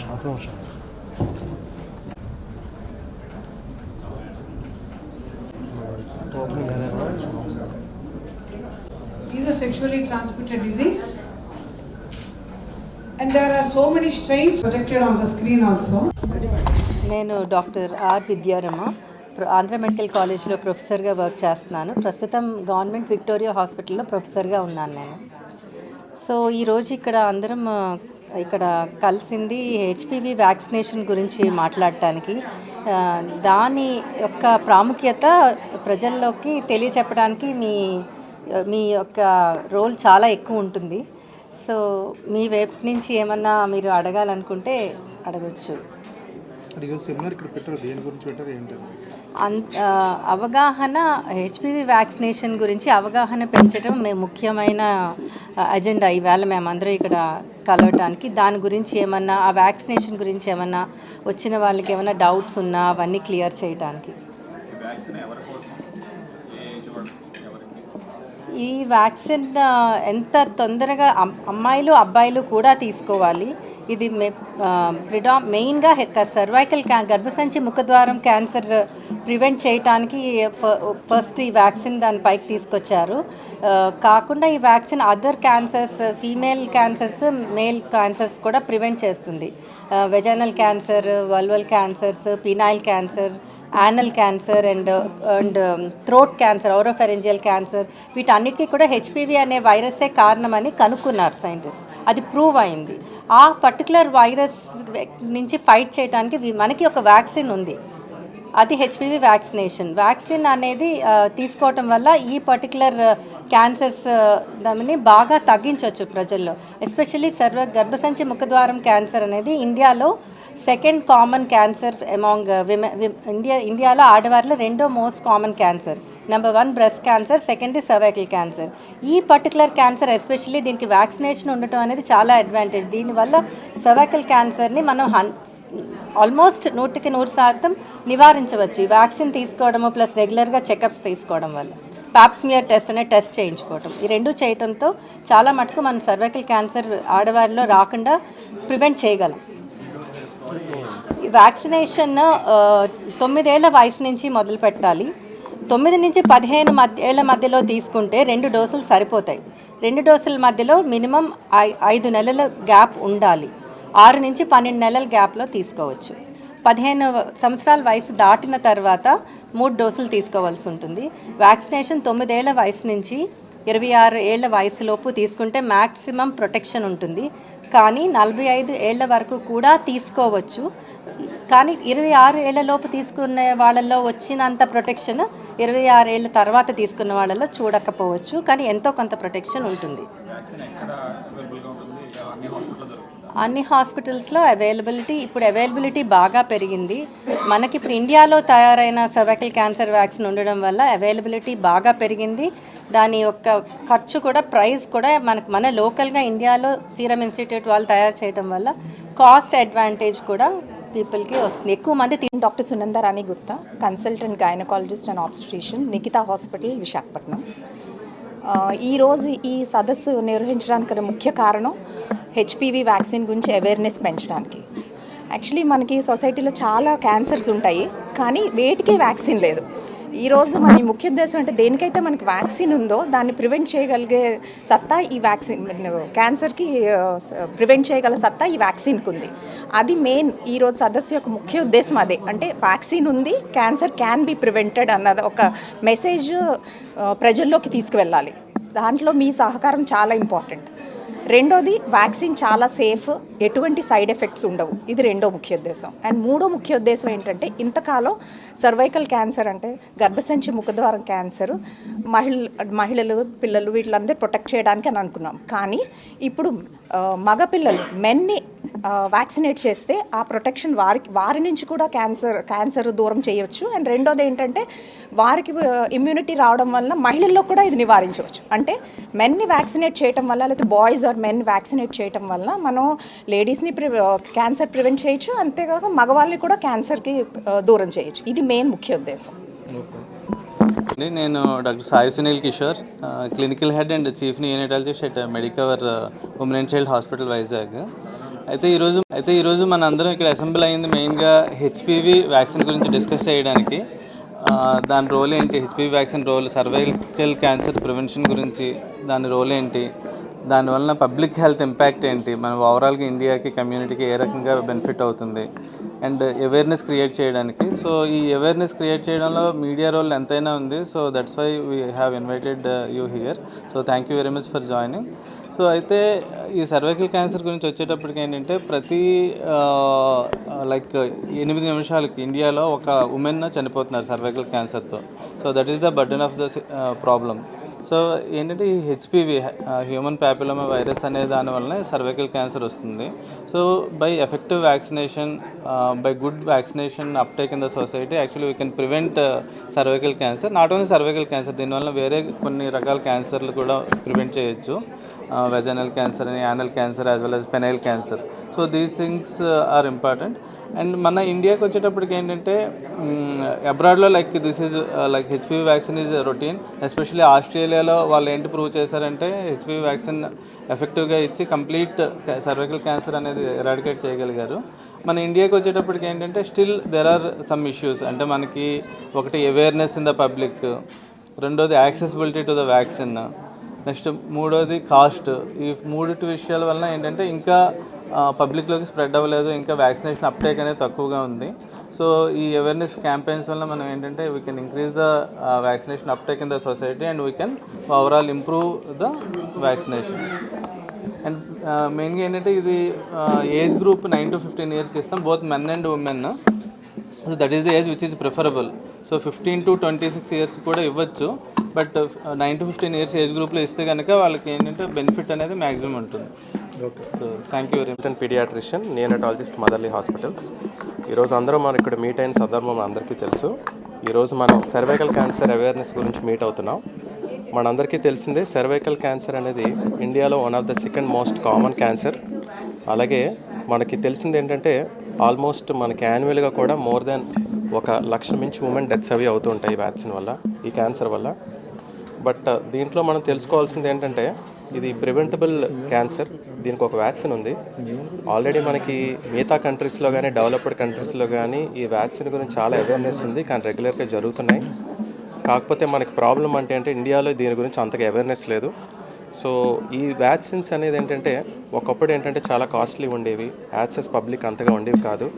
నిమిషం ఒక నిమిషం ఓపెనింగ్ అదేనా is a sexually transmitted disease. And there are so many strains projected on the screen also. నేను doctor R Vidyarama Andhra medical కాలేజ్లో ప్రొఫెసర్గా work చేస్తున్నాను ప్రస్తుతం గవర్నమెంట్ విక్టోరియా హాస్పిటల్లో ప్రొఫెసర్గా ఉన్నాను నేను సో ఈరోజు ఇక్కడ అందరం ఇక్కడ కలిసింది హెచ్పివి వ్యాక్సినేషన్ గురించి మాట్లాడటానికి. దాని యొక్క ప్రాముఖ్యత ప్రజల్లోకి తెలియచెప్పడానికి మీ మీ యొక్క రోల్ చాలా ఎక్కువ ఉంటుంది. సో మీ వైపు నుంచి ఏమన్నా మీరు అడగాలనుకుంటే అడగచ్చు. సెమినార్ ఇక్కడ పెట్టారు. దేని గురించి పెట్టారు? అన్ అవగాహన హెచ్పివి వ్యాక్సినేషన్ గురించి అవగాహన పెంచడం మేము ముఖ్యమైన అజెండా ఈవేళ మేమందరం ఇక్కడ కలవటానికి దాని గురించి ఏమన్నా ఆ వ్యాక్సినేషన్ గురించి ఏమన్నా వచ్చిన వాళ్ళకి ఏమైనా డౌట్స్ ఉన్నా అవన్నీ క్లియర్ చేయడానికి ఈ వ్యాక్సిన్ ఎంత తొందరగా అమ్మాయిలు అబ్బాయిలు కూడా తీసుకోవాలి. ఇది ప్రిడా మెయిన్గా సర్వైకల్ క్యా గర్భసంచి ముఖద్వారం క్యాన్సర్ ప్రివెంట్ చేయటానికి ఫ- ఫస్ట్ ఈ వ్యాక్సిన్ దాని పైకి తీసుకొచ్చారు. కాకుండా ఈ vaccine other cancers female cancers male cancers కూడా ప్రివెంట్ చేస్తుంది. Vaginal cancer vulval cancers penile cancer anal cancer and and throat cancer oropharyngeal cancer వీటన్నిటికీ కూడా హెచ్పివి అనే వైరసే కారణమని కనుక్కున్నారు సైంటిస్ట్. అది ప్రూవ్ అయింది. ఆ పర్టికులర్ వైరస్ నుంచి ఫైట్ చేయడానికి మనకి ఒక వ్యాక్సిన్ ఉంది. అది హెచ్పివి వ్యాక్సినేషన్ వ్యాక్సిన్ అనేది తీసుకోవటం వల్ల ఈ పర్టికులర్ క్యాన్సర్స్ దాన్ని బాగా తగ్గించవచ్చు ప్రజల్లో. ఎస్పెషల్లీ సర్వ గర్భసంచి ముఖద్వారం క్యాన్సర్ అనేది ఇండియాలో second common cancer among women India ఇండియాలో ఆడవారిలో రెండో most common cancer number one breast cancer second cervical cancer ఈ పర్టికులర్ క్యాన్సర్ ఎస్పెషల్లీ దీనికి వ్యాక్సినేషన్ ఉండటం అనేది చాలా అడ్వాంటేజ్ దీనివల్ల సర్వైకల్ క్యాన్సర్ని మనం హన్ ఆల్మోస్ట్ నూటికి నూరు శాతం నివారించవచ్చు. ఈ వ్యాక్సిన్ తీసుకోవడము ప్లస్ రెగ్యులర్గా చెకప్స్ తీసుకోవడం వల్ల. పాప్స్మియర్ టెస్ట్ అనే టెస్ట్ చేయించుకోవటం. ఈ రెండు చేయడంతో చాలా మటుకు మనం సర్వైకల్ క్యాన్సర్ ఆడవారిలో రాకుండా ప్రివెంట్ చేయగలం. ఈ వ్యాక్సినేషన్ తొమ్మిదేళ్ళ వయసు నుంచి మొదలు పెట్టాలి తొమ్మిది నుంచి పదిహేను మధ్య ఏళ్ళ మధ్యలో తీసుకుంటే రెండు డోసులు సరిపోతాయి. రెండు డోసుల మధ్యలో మినిమం ఐ- ఐదు నెలల గ్యాప్ ఉండాలి. ఆరు నుంచి పన్నెండు నెలల గ్యాప్లో తీసుకోవచ్చు. పదిహేను సంవత్సరాల వయసు దాటిన తర్వాత మూడు డోసులు తీసుకోవాల్సి ఉంటుంది. వ్యాక్సినేషన్ తొమ్మిదేళ్ళ వయసు నుంచి ఇరవై ఆరు ఏళ్ళ వయసులోపు తీసుకుంటే మ్యాక్సిమం ప్రొటెక్షన్ ఉంటుంది. కానీ నలభై ఐదు ఏళ్ళ వరకు కూడా తీసుకోవచ్చు. కానీ ఇరవై ఆరు ఏళ్ళలోపు తీసుకునే వాళ్ళల్లో వచ్చినంత ప్రొటెక్షన్ ఇరవై ఆరు ఏళ్ళ తర్వాత తీసుకున్న వాళ్ళలో చూడకపోవచ్చు. కానీ ఎంతో కొంత ప్రొటెక్షన్ ఉంటుంది. అన్ని హాస్పిటల్స్లో అవైలబిలిటీ ఇప్పుడు అవైలబిలిటీ బాగా పెరిగింది. మనకి ఇప్పుడు ఇండియాలో తయారైన సర్వైకల్ క్యాన్సర్ వ్యాక్సిన్ ఉండడం వల్ల అవైలబిలిటీ బాగా పెరిగింది. దాని యొక్క ఖర్చు కూడా ప్రైస్ కూడా మనకు మన లోకల్గా ఇండియాలో సీరం ఇన్స్టిట్యూట్ వాళ్ళు తయారు చేయడం వల్ల కాస్ట్ అడ్వాంటేజ్ కూడా పీపుల్కి వస్తుంది. ఎక్కువ మంది తీ- doctor Sunanda Rani Gupta consultant gynaecologist and obstetrician Nikhita hospital Visakhapatnam. ఈరోజు ఈ సదస్సు నిర్వహించడానికి ముఖ్య కారణం హెచ్పివి వ్యాక్సిన్ గురించి అవేర్నెస్ పెంచడానికి. యాక్చువల్లీ మనకి సొసైటీలో చాలా క్యాన్సర్స్ ఉంటాయి కానీ వేటికి వ్యాక్సిన్ లేదు. ఈరోజు మన ముఖ్య ఉద్దేశం అంటే దేనికైతే మనకి వ్యాక్సిన్ ఉందో దాన్ని ప్రివెంట్ చేయగలిగే సత్తా ఈ వ్యాక్సిన్ క్యాన్సర్కి ప్రివెంట్ చేయగల సత్తా ఈ వ్యాక్సిన్కి ఉంది అది మెయిన్ ఈరోజు సదస్సు యొక్క ముఖ్య ఉద్దేశం అదే. అంటే వ్యాక్సిన్ ఉంది క్యాన్సర్ క్యాన్ బి ప్రివెంటెడ్ అన్నది ఒక మెసేజ్ ప్రజల్లోకి తీసుకువెళ్ళాలి. దాంట్లో మీ సహకారం చాలా ఇంపార్టెంట్. రెండోది వ్యాక్సిన్ చాలా సేఫ్ ఎటువంటి సైడ్ ఎఫెక్ట్స్ ఉండవు. ఇది రెండో ముఖ్య ఉద్దేశం అండ్ మూడో ముఖ్య ఉద్దేశం ఏంటంటే ఇంతకాలం సర్వైకల్ క్యాన్సర్ అంటే గర్భసంచి ముఖద్వారం క్యాన్సర్ మహిళ మహిళలు పిల్లలు వీటిలందరూ ప్రొటెక్ట్ చేయడానికి అని అనుకున్నాం. కానీ ఇప్పుడు మగపిల్లలు మగ పిల్లలు మెన్ని వ్యాక్సినేట్ చేస్తే ఆ ప్రొటెక్షన్ వారికి వారి నుంచి కూడా క్యాన్సర్ క్యాన్సర్ దూరం చేయొచ్చు. అండ్ రెండోది ఏంటంటే వారికి ఇమ్యూనిటీ రావడం వల్ల మహిళల్లో కూడా ఇది నివారించవచ్చు. అంటే మెన్ని వ్యాక్సినేట్ చేయటం వల్ల లేకపోతే బాయ్స్ ఆర్ మెన్ వ్యాక్సినేట్ చేయటం వల్ల మనం లేడీస్ని ప్రి క్యాన్సర్ ప్రివెంట్ చేయొచ్చు. అంతేకాక మగవాళ్ళని కూడా క్యాన్సర్కి దూరం చేయొచ్చు. ఇది మెయిన్ ముఖ్య ఉద్దేశం. నేను doctor Sai Sunil Kishore clinical head and chief neonatologist at Medicover women and child hospital Vizag. అయితే ఈరోజు అయితే ఈరోజు మన అందరం ఇక్కడ అసెంబ్లీ అయింది మెయిన్గా హెచ్పివి వ్యాక్సిన్ గురించి డిస్కస్ చేయడానికి. దాని రోల్ ఏంటి HPV vaccine role cervical cancer prevention గురించి దాని రోల్ ఏంటి దానివల్ల పబ్లిక్ హెల్త్ ఇంపాక్ట్ ఏంటి? మన ఓవరాల్గా ఇండియాకి కమ్యూనిటీకి ఏ రకంగా బెనిఫిట్ అవుతుంది? అండ్ అవేర్నెస్ క్రియేట్ చేయడానికి. సో ఈ అవేర్నెస్ క్రియేట్ చేయడంలో మీడియా రోల్ ఎంతైనా ఉంది. So that's why we have invited you here so thank you very much for joining so అయితే ఈ సర్వైకల్ క్యాన్సర్ గురించి వచ్చేటప్పటికి ఏంటంటే ప్రతి uh, లైక్ ఎనిమిది నిమిషాలకి ఇండియాలో ఒక ఉమెన్ చనిపోతున్నారు సర్వైకల్ క్యాన్సర్తో so that is the burden of the problem so ఏంటంటే ఈ హెచ్పివి హ్యూమన్ ప్యాపిలోమా వైరస్ అనే దాని వలన సర్వైకల్ క్యాన్సర్ వస్తుంది. So by effective vaccination by good vaccination uptake in the society actually we can prevent cervical cancer not only cervical cancer దీనివల్ల వేరే కొన్ని రకాల క్యాన్సర్లు కూడా ప్రివెంట్ చేయొచ్చు. వెజనల్ క్యాన్సర్ అని anal cancer as well as penile cancer so these things are important and మన ఇండియాకి వచ్చేటప్పటికి ఏంటంటే అబ్రాడ్లో like this is like HPV vaccine is routine especially ఆస్ట్రేలియాలో వాళ్ళు ఏంటి ప్రూవ్ చేశారంటే హెచ్పివి వ్యాక్సిన్ ఎఫెక్టివ్గా ఇచ్చి కంప్లీట్ సర్వైకల్ క్యాన్సర్ అనేది ఎరాడికేట్ చేయగలిగారు. మన ఇండియాకి వచ్చేటప్పటికి ఏంటంటే still there are some issues అంటే మనకి ఒకటి అవేర్నెస్ ఇన్ ద పబ్లిక్ రెండోది accessibility to the vaccine next మూడోది కాస్ట్. ఈ మూడిటి విషయాల వలన ఏంటంటే ఇంకా పబ్లిక్లోకి స్ప్రెడ్ అవ్వలేదు ఇంకా వ్యాక్సినేషన్ అప్టేక్ అనేది తక్కువగా ఉంది. సో ఈ అవేర్నెస్ క్యాంపెయిన్స్ వల్ల మనం ఏంటంటే we can increase the vaccination uptake in the society and we can overall improve the vaccination and మెయిన్గా ఏంటంటే ఇది age group nine to fifteen ఇయర్స్కి ఇస్తాం both men and women that is the age which is preferable so fifteen to twenty six years కూడా ఇవ్వచ్చు. But nine to fifteen years age గ్రూప్లో ఇస్తే కనుక వాళ్ళకి ఏంటంటే బెనిఫిట్ అనేది మ్యాక్సిమం ఉంటుంది. Okay so thank you very much paediatrician neonatologist Motherly hospitals ఈరోజు అందరం మనం ఇక్కడ మీట్ అయిన సందర్భం అందరికీ తెలుసు. ఈరోజు మనం సర్వైకల్ క్యాన్సర్ అవేర్నెస్ గురించి మీట్ అవుతున్నాం. మనందరికీ తెలిసిందే సర్వైకల్ క్యాన్సర్ అనేది ఇండియాలో one of the second most common cancer అలాగే మనకి తెలిసింది ఏంటంటే ఆల్మోస్ట్ మనకి యాన్యువల్గా కూడా మోర్ దెన్ ఒక లక్ష మించి ఉమెన్ డెత్స్ అవి అవుతూ ఉంటాయి ఈ వ్యాక్సిన్ వల్ల ఈ క్యాన్సర్ వల్ల. బట్ uh, దీంట్లో మనం తెలుసుకోవాల్సింది ఏంటంటే ఇది ప్రివెంటబుల్ క్యాన్సర్ దీనికి ఒక వ్యాక్సిన్ ఉంది. ఆల్రెడీ మనకి మిగతా కంట్రీస్లో కానీ డెవలప్డ్ కంట్రీస్లో కానీ ఈ వ్యాక్సిన్ గురించి చాలా అవేర్నెస్ ఉంది. కానీ రెగ్యులర్గా జరుగుతున్నాయి. కాకపోతే మనకి ప్రాబ్లం అంటే అంటే ఇండియాలో దీని గురించి అంతగా అవేర్నెస్ లేదు. సో ఈ వ్యాక్సిన్స్ అనేది ఏంటంటే ఒకప్పుడు ఏంటంటే చాలా కాస్ట్లీ ఉండేవి. యాక్సెస్ పబ్లిక్ అంతగా ఉండేవి కాదు.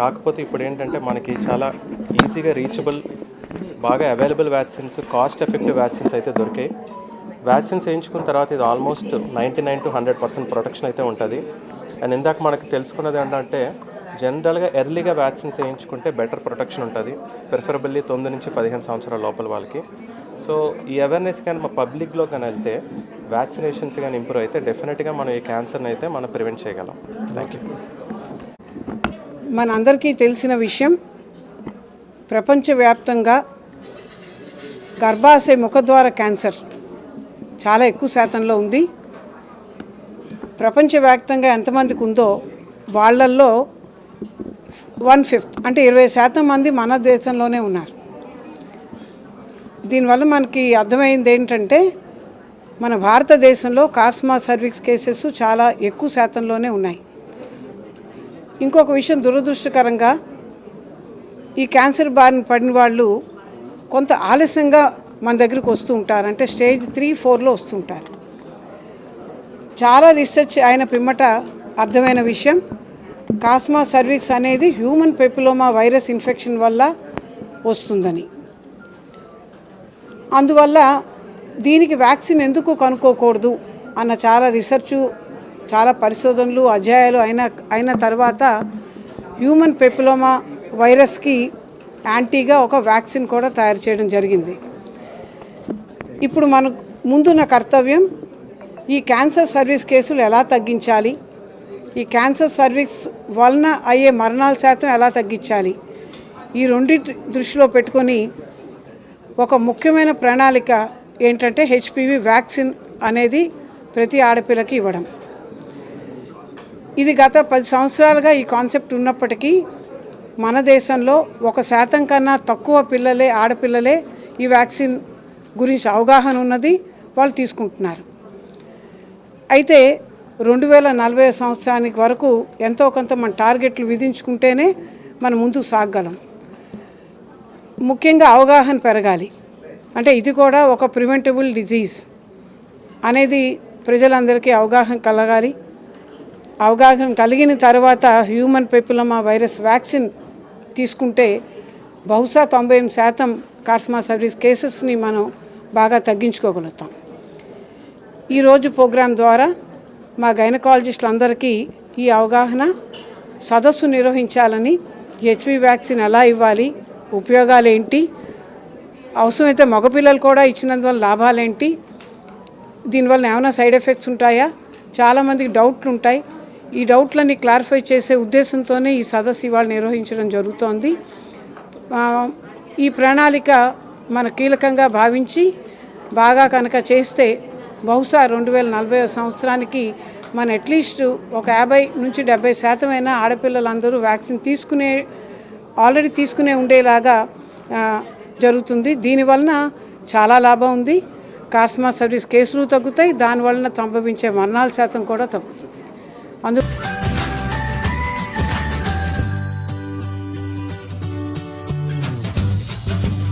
కాకపోతే ఇప్పుడు ఏంటంటే మనకి చాలా ఈజీగా రీచబుల్ బాగా available vaccines cost effective vaccines అయితే దొరికాయి. వ్యాక్సిన్స్ వేయించుకున్న తర్వాత ఇది almost ninety nine to hundred percent protection అయితే ఉంటుంది. అండ్ ఇందాక మనకు తెలుసుకున్నది ఏంటంటే జనరల్గా ఎర్లీగా వ్యాక్సిన్స్ వేయించుకుంటే బెటర్ ప్రొటెక్షన్ ఉంటుంది. ప్రిఫరబుల్లీ తొమ్మిది నుంచి పదిహేను సంవత్సరాల లోపల వాళ్ళకి. సో ఈ అవేర్నెస్ కానీ మా పబ్లిక్లో కానీ వెళ్తే వ్యాక్సినేషన్స్ కానీ ఇంప్రూవ్ అయితే డెఫినెట్గా మనం ఈ క్యాన్సర్ని అయితే మనం ప్రివెంట్ చేయగలం. థ్యాంక్ యూ మనందరికీ తెలిసిన విషయం ప్రపంచవ్యాప్తంగా గర్భాశయ ముఖద్వార క్యాన్సర్ చాలా ఎక్కువ శాతంలో ఉంది. ప్రపంచవ్యాప్తంగా ఎంతమందికి ఉందో వాళ్ళల్లో వన్ ఫిఫ్త్ అంటే ఇరవై శాతం మంది మన దేశంలోనే ఉన్నారు. దీనివల్ల మనకి అర్థమైంది ఏంటంటే మన భారతదేశంలో కార్స్మా సర్వీస్ కేసెస్ చాలా ఎక్కువ శాతంలోనే ఉన్నాయి. ఇంకొక విషయం దురదృష్టకరంగా ఈ క్యాన్సర్ బారిన పడిన వాళ్ళు కొంత ఆలస్యంగా మన దగ్గరికి వస్తూ ఉంటారు. అంటే స్టేజ్ త్రీ ఫోర్లో వస్తుంటారు చాలా రీసెర్చ్ అయిన పిమ్మట అర్థమైన విషయం కాస్మా సర్వీక్స్ అనేది హ్యూమన్ పెపిలోమా వైరస్ ఇన్ఫెక్షన్ వల్ల వస్తుందని. అందువల్ల దీనికి వ్యాక్సిన్ ఎందుకు కనుక్కోకూడదు అన్న చాలా రీసెర్చ్ చాలా పరిశోధనలు అధ్యాయాలు అయిన అయిన తర్వాత హ్యూమన్ పెపిలోమా వైరస్కి యాంటీగా ఒక వ్యాక్సిన్ కూడా తయారు చేయడం జరిగింది. ఇప్పుడు మనకు ముందున్న కర్తవ్యం ఈ క్యాన్సర్ సర్వీస్ కేసులు ఎలా తగ్గించాలి? ఈ క్యాన్సర్ సర్వీస్ వలన అయ్యే మరణాల శాతం ఎలా తగ్గించాలి? ఈ రెండింటి దృష్టిలో పెట్టుకొని ఒక ముఖ్యమైన ప్రణాళిక ఏంటంటే హెచ్పివి వ్యాక్సిన్ అనేది ప్రతి ఆడపిల్లకి ఇవ్వడం. ఇది గత పది సంవత్సరాలుగా ఈ కాన్సెప్ట్ ఉన్నప్పటికీ మన దేశంలో ఒక శాతం కన్నా తక్కువ పిల్లలే ఆడపిల్లలే ఈ వ్యాక్సిన్ గురించి అవగాహన ఉన్నది వాళ్ళు తీసుకుంటున్నారు. అయితే రెండు వేల నలభై సంవత్సరానికి వరకు ఎంతో కొంత మన టార్గెట్లు విధించుకుంటేనే మనం ముందుకు సాగగలం. ముఖ్యంగా అవగాహన పెరగాలి. అంటే ఇది కూడా ఒక ప్రివెంటబుల్ డిజీజ్. అనేది ప్రజలందరికీ అవగాహన కలగాలి. అవగాహన కలిగిన తర్వాత హ్యూమన్ పెపిలమా వైరస్ వ్యాక్సిన్ తీసుకుంటే బహుశా తొంభై ఎనిమిది శాతం కార్స్మా సర్వీస్ కేసెస్ని మనం బాగా తగ్గించుకోగలుగుతాం. ఈరోజు ప్రోగ్రాం ద్వారా మా గైనకాలజిస్టులందరికీ ఈ అవగాహన సదస్సు నిర్వహించాలని హెచ్పి వ్యాక్సిన్ ఎలా ఇవ్వాలి ఉపయోగాలు ఏంటి అవసరమైతే మగపిల్లలు కూడా ఇచ్చినందువల్ల లాభాలేంటి దీనివల్ల ఏమైనా సైడ్ ఎఫెక్ట్స్ ఉంటాయా చాలామందికి డౌట్లు ఉంటాయి. ఈ డౌట్లన్నీ క్లారిఫై చేసే ఉద్దేశంతోనే ఈ సదస్సు ఇవాళ నిర్వహించడం జరుగుతోంది. ఈ ప్రణాళిక మన కీలకంగా భావించి బాగా కనుక చేస్తే బహుశా రెండు వేల నలభై సంవత్సరానికి మన అట్లీస్ట్ ఒక యాభై నుంచి డెబ్బై శాతమైనా ఆడపిల్లలందరూ వ్యాక్సిన్ తీసుకునే ఆల్రెడీ తీసుకునే ఉండేలాగా జరుగుతుంది. దీనివలన చాలా లాభం ఉంది. కార్స్మా సర్వీస్ కేసులు తగ్గుతాయి. దానివలన సంభవించే మరణాల శాతం కూడా తగ్గుతుంది. అందు